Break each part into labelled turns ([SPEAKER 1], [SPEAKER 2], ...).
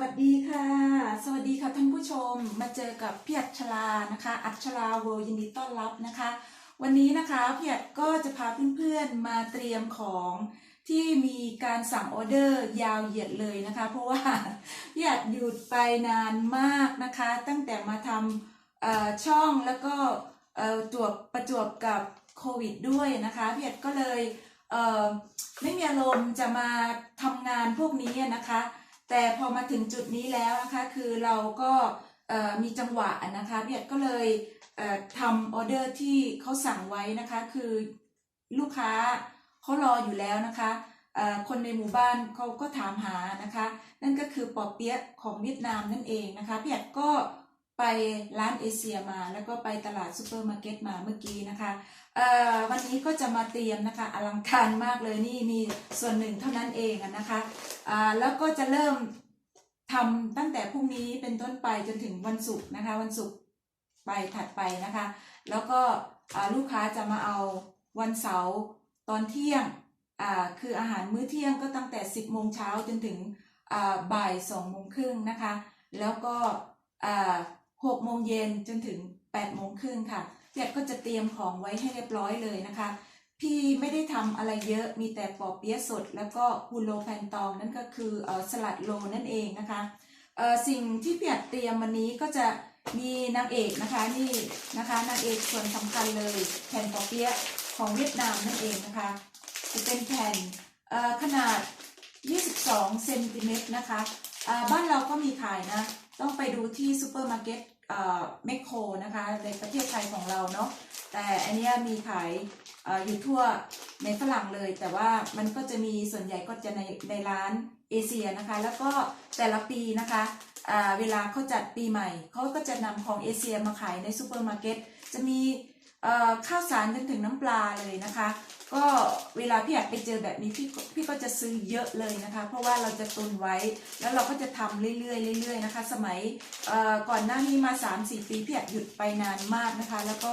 [SPEAKER 1] วัสดีค่ะ สวัสดีค่ะท่านผู้ชมมาเจอกับพี่อัชลานะคะ อัชลาเวลยินดีต้อนรับนะคะ วันนี้นะคะพี่อัดก็จะพาเพื่อนๆมาเตรียมของที่มีการสั่งออเดอร์ยาวเหยียดเลยนะคะ เพราะว่าพี่อัดหยุดไปนานมากนะคะ ตั้งแต่มาทำช่องแล้วก็จวบประจวบกับโควิดด้วยนะคะพี่อัดก็เลยเไม่มีอารมณ์จะมาทำงานพวกนี้นะคะ แต่พอมาถึงจุดนี้แล้วนะคะคือเราก็มีจังหวะนะคะพี่อัดก็เลยเทำออเดอร์ที่เขาสั่งไว้นะคะคือลูกค้าเขารออยู่แล้วนะคะคนในหมู่บ้านเขาก็ถามหานะคะ นั่นก็คือปอเปี๊ยะของเวียดนามนั่นเองนะคะพี่อัดก็ ไปร้านเอเชียมา แล้วก็ไปตลาดซูเปอร์มาร์เก็ตมาเมื่อกี้นะคะเอ่อวันนี้ก็จะมาเตรียมนะคะอลังการมากเลยนี่มีส่วนหนึ่งเท่านั้นเองนะคะอ่าแล้วก็จะเริ่มทำตั้งแต่พรุ่งนี้เป็นต้นไปจนถึงวันศุกร์นะคะ วันศุกร์ไปถัดไปนะคะ แล้วก็อ่าลูกค้าจะมาเอาวันเสาร์ตอนเที่ยงอ่าคืออาหารมื้อเที่ยงก็ตั้งแต่ 10 โมงเช้าจนถึงอ่าบ่าย2โมงครึ่งนะคะ แล้วก็อ่า 6โมงเย็นจนถึง8โมงครึ่งค่ะเพียรก็จะเตรียมของไว้ให้เรียบร้อยเลยนะคะ พี่ไม่ได้ทำอะไรเยอะมีแต่ปอเปี๊ยะสด แล้วก็ฮูโลแพนตองนั่นก็คือออสลัดโลนั่นเองนะคะสิ่งที่เปียดเตรียมวันนี้ก็จะมีนางเอกนะคะนี่นะคะนางเอกส่วนสำคัญเลยแผ่นปอเปี๊ยะของเวียดนามนั่นเองนะคะจะเป็นแผ่นขนาด 22 เซนติเมตรนะคะ บ้านเราก็มีขายนะ ต้องไปดูที่ซูเปอร์มาร์เก็ตเอ่อแมคโครนะคะในประเทศไทยของเราเนาะแต่อันเนี้ยมีขายออยู่ทั่วในฝรั่งเลย แต่ว่ามันก็จะมีส่วนใหญ่ก็จะในในร้านเอเชียนะคะ แล้วก็แต่ละปีนะคะเวลาเขาจัดปีใหม่เขาก็จะนำของเอเชียมาขายในซูเปอร์มาร์เก็ตจะมี ข้าวสารจนถึงน้ำปลาเลยนะคะ ก็เวลาพี่อยากไปเจอแบบนี้พี่ก็พี่ก็จะซื้อเยอะเลยนะคะ เพราะว่าเราจะตุนไว้แล้วเราก็จะทำเรื่อยๆเรื่อยๆนะคะ สมัยก่อนหน้านี้มา 3-4 ปีพี่อยากหยุดไปนานมากนะคะ แล้วก็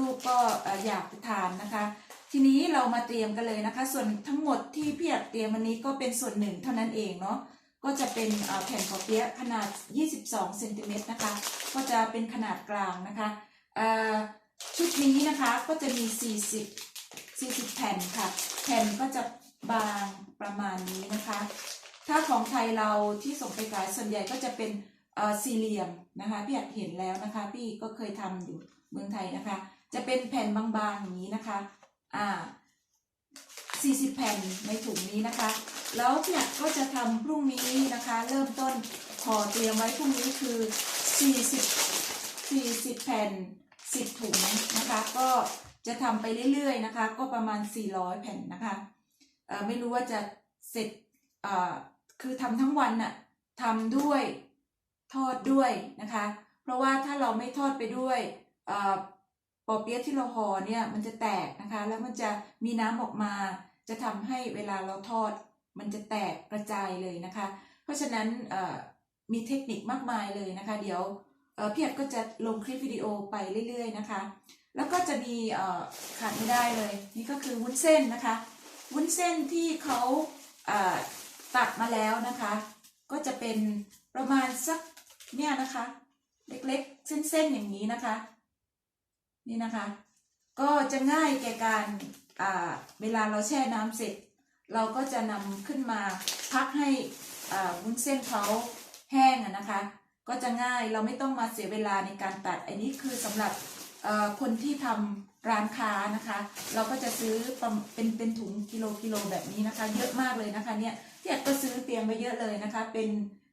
[SPEAKER 1] ลูกๆก็อยากทานนะคะทีนี้เรามาเตรียมกันเลยนะคะ ส่วนทั้งหมดที่พี่อยากเตรียมวันนี้ก็เป็นส่วนหนึ่งเท่านั้นเองเนาะก็จะเป็นแผ่นขอเปี๊ยะขนาด 22เซนติเมตรนะคะ ก็จะเป็นขนาดกลางนะคะ ชุดนี้นะคะก็จะมี 40 40 แผ่นค่ะ แผ่นก็จะบางประมาณนี้นะคะ ถ้าของไทยเราที่ส่งไปขายส่วนใหญ่ก็จะเป็นเอ่อสี่เหลี่ยมนะคะพี่อยากเห็นแล้วนะคะ พี่ก็เคยทำอยู่เมืองไทยนะคะ จะเป็นแผ่นบางๆอย่างนี้นะคะอ่า40 แผ่นในถุงนี้นะคะ แล้วเนี่ยก็จะทำพรุ่งนี้นะคะ เริ่มต้นห่อเตรียมไว้พรุ่งนี้คือ 40 40 แผ่น 10 ถุงนะคะ ก็จะทำไปเรื่อยๆนะคะ ก็ประมาณ 400 แผ่นนะคะเอ่อไม่รู้ว่าจะเสร็จเอ่อคือทำทั้งวันน่ะทำด้วยทอดด้วยนะคะ เพราะว่าถ้าเราไม่ทอดไปด้วยเอ่อปอเปี๊ยะที่เราห่อเนี่ยมันจะแตกนะคะ แล้วมันจะมีน้ำออกมา จะทำให้เวลาเราทอด มันจะแตกกระจายเลยนะคะ เพราะฉะนั้นเอ่อมีเทคนิคมากมายเลยนะคะ เดี๋ยว พี่อัดก็จะลงคลิปวิดีโอไปเรื่อยๆนะคะ แล้วก็จะมีขาดไม่ได้เลย นี่ก็คือวุ้นเส้นนะคะ วุ้นเส้นที่เขาตัดมาแล้วนะคะ ก็จะเป็นประมาณสักเนี่ยนะคะ เล็กๆ เส้นๆอย่างนี้นะคะ นี่นะคะ ก็จะง่ายแก่การเวลาเราแช่น้ำเสร็จ เราก็จะนำขึ้นมาพักให้วุ้นเส้นเขาแห้งนะคะ ก็จะง่ายเราไม่ต้องมาเสียเวลาในการตัด อันนี้คือสำหรับคนที่ทำร้านค้านะคะ เราก็จะซื้อประมาณเป็นเป็นถุงกิโลกิโลแบบนี้นะคะ เยอะมากเลยนะคะเนี่ยที่อยก็ซื้อเตรียมไว้เยอะเลยนะคะ เป็น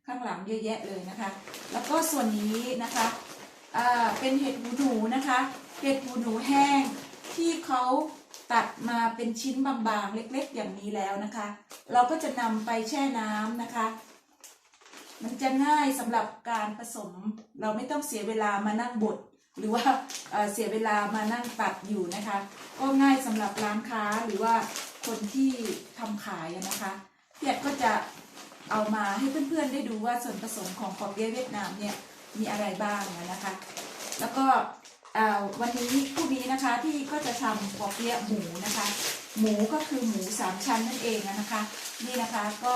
[SPEAKER 1] ข้างหลังเยอะแยะเลยนะคะ แล้วก็ส่วนนี้นะคะอ่าเป็นเห็ดหูหนูนะคะ เห็ดหูหนูแห้งที่เขาตัดมาเป็นชิ้นบางๆ เล็กๆ อย่างนี้แล้วนะคะ เราก็จะนำไปแช่น้ำนะคะ มันจะง่ายสำหรับการผสม เราไม่ต้องเสียเวลามานั่งบดหรือว่าเสียเวลามานั่งตัดอยู่นะคะ ก็ง่ายสำหรับร้านค้าหรือว่าคนที่ทำขายนะคะพี่แอดก็จะเอามาให้เพื่อนๆได้ดูว่าส่วนผสมของขอบเปียเวียดนามเนี่ยมีอะไรบ้างนะคะ แล้วก็วันนี้พรุ่งนี้นะคะที่ก็จะทำปอเปี๊ยะหมูนะคะ หมูก็คือหมูสามชั้นนั่นเองนะคะ นี่นะคะก็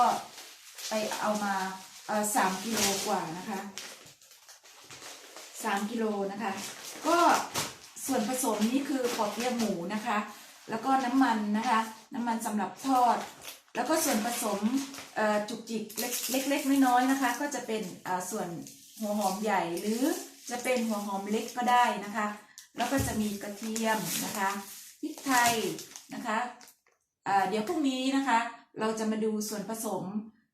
[SPEAKER 1] ไปเอามา สามกิโลกว่านะคะสามกิโลนะคะ ก็ส่วนผสมนี่คือปอเปี๊ยะหมูนะคะ แล้วก็น้ำมันนะคะ น้ำมันสำหรับทอด แล้วก็ส่วนผสมจุกจิกเล็กๆน้อยๆนะคะ ก็จะเป็นส่วนหัวหอมใหญ่หรือจะเป็นหัวหอมเล็กก็ได้นะคะ แล้วก็จะมีกระเทียมนะคะพริกไทยนะคะอ่าเดี๋ยวพรุ่งนี้นะคะ เราจะมาดูส่วนผสม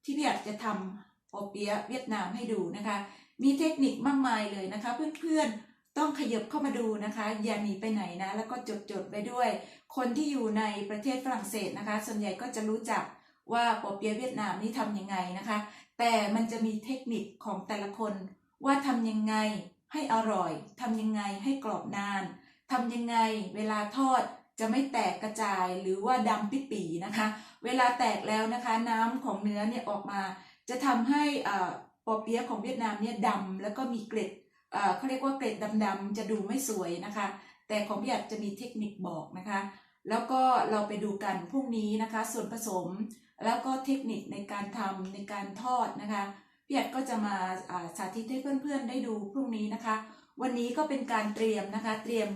[SPEAKER 1] ที่พี่อัดจะทำ ปอเปียะเวียดนามให้ดูนะคะ มีเทคนิคมากมายเลยนะคะ เพื่อนๆต้องขยับเข้ามาดูนะคะ อย่าหนีไปไหนนะ แล้วก็จดๆไปด้วย คนที่อยู่ในประเทศฝรั่งเศสนะคะ ส่วนใหญ่ก็จะรู้จักว่าปอเปียะเวียดนามนี่ทำยังไงนะคะ แต่มันจะมีเทคนิคของแต่ละคนว่าทำยังไงให้อร่อยทำยังไงให้กรอบนานทำยังไงเวลาทอดจะไม่แตกกระจายหรือว่าดำปิดปีนะคะ เวลาแตกแล้วนะคะ น้ำของเนื้อเนี่ยออกมา จะทำให้ปอเปี๊ยะของเวียดนามเนี่ยดำแล้วก็มีเกล็ดเขาเรียกว่าเกล็ดดำๆจะดูไม่สวยนะคะ แต่ของพี่อัดจะมีเทคนิคบอกนะคะ แล้วก็เราไปดูกันพรุ่งนี้นะคะ ส่วนผสมแล้วก็เทคนิคในการทำในการทอดนะคะพี่อัดก็จะมาสาธิตให้เพื่อนๆ ได้ดูพรุ่งนี้นะคะ วันนี้ก็เป็นการเตรียมนะคะ เตรียม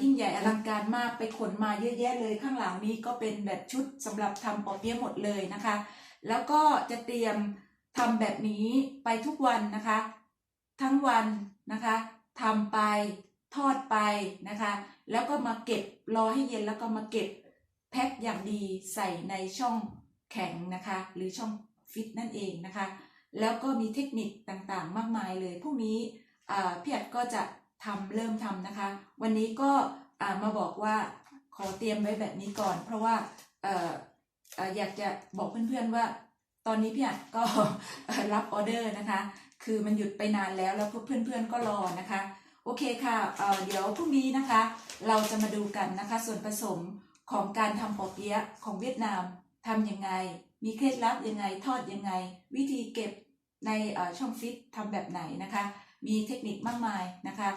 [SPEAKER 1] ยิ่งใหญ่อลังการมากไปขนมาเยอะแยะเลย ข้างหลังนี้ก็เป็นแบบชุดสำหรับทำปอเปี๊ยะหมดเลยนะคะ แล้วก็จะเตรียมทำแบบนี้ไปทุกวันนะคะ ทั้งวันนะคะทำไปทอดไปนะคะ แล้วก็มาเก็บรอให้เย็นแล้วก็มาเก็บแพ็คอย่างดีใส่ในช่องแข็งนะคะ หรือช่องฟิตนั่นเองนะคะ แล้วก็มีเทคนิคต่างๆ มากมายเลยพรุ่งนี้พี่อัดก็จะทำเริ่มทำนะคะ วันนี้ก็มาบอกว่าขอเตรียมไว้แบบนี้ก่อน เพราะว่า อยากจะบอกเพื่อนๆว่า ตอนนี้พี่อัดก็รับออเดอร์นะคะ คือมันหยุดไปนานแล้วแล้วเพื่อนๆก็รอนะคะ โอเคค่ะเเดี๋ยวพรุ่งนี้นะคะ เราจะมาดูกันนะคะ ส่วนผสมของการทำปอเปี๊ยะของเวียดนามทำยังไง มีเคล็ดลับยังไง ทอดยังไง วิธีเก็บในช่องฟิตทำแบบไหนนะคะ มีเทคนิคมากมายนะคะ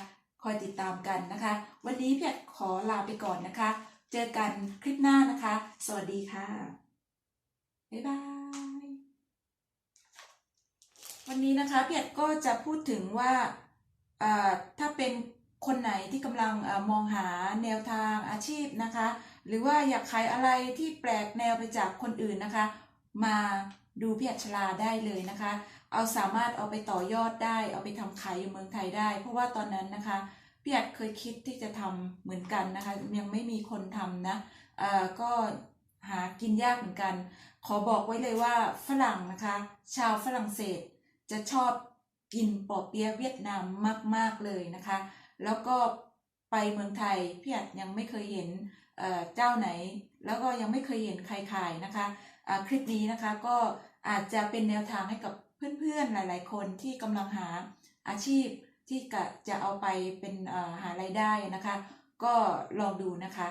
[SPEAKER 1] คอยติดตามกันนะคะ วันนี้พี่ขอลาไปก่อนนะคะ เจอกันคลิปหน้านะคะ สวัสดีค่ะ บ๊ายบาย วันนี้นะคะเพี่อัดก็จะพูดถึงว่าถ้าเป็นคนไหนที่กำลังอมองหาแนวทางอาชีพนะคะ หรือว่าอยากขายอะไรที่แปลกแนวไปจากคนอื่นนะคะ มาดูพี่อัชลาได้เลยนะคะ เอาสามารถเอาไปต่อยอดได้ เอาไปทำขายอยู่เมืองไทยได้ เพราะว่าตอนนั้นนะคะพี่อัดเคยคิดที่จะทำเหมือนกันนะคะ ยังไม่มีคนทำนะก็ หากินยากเหมือนกัน ขอบอกไว้เลยว่าฝรั่งนะคะ ชาวฝรั่งเศสจะชอบกินปอเปี๊ยะเวียดนามมาก ๆ เลยนะคะ แล้วก็ไปเมืองไทยพี่อัดยังไม่เคยเห็นเจ้าไหน แล้วก็ยังไม่เคยเห็นใครขายนะคะอ่าคลิปนี้นะคะก็อาจจะเป็นแนวทางให้กับเพื่อนๆหลาย ๆ คนที่กำลังหาอาชีพที่จะเอาไปเป็นหารายได้นะคะ ก็ลองดูนะคะ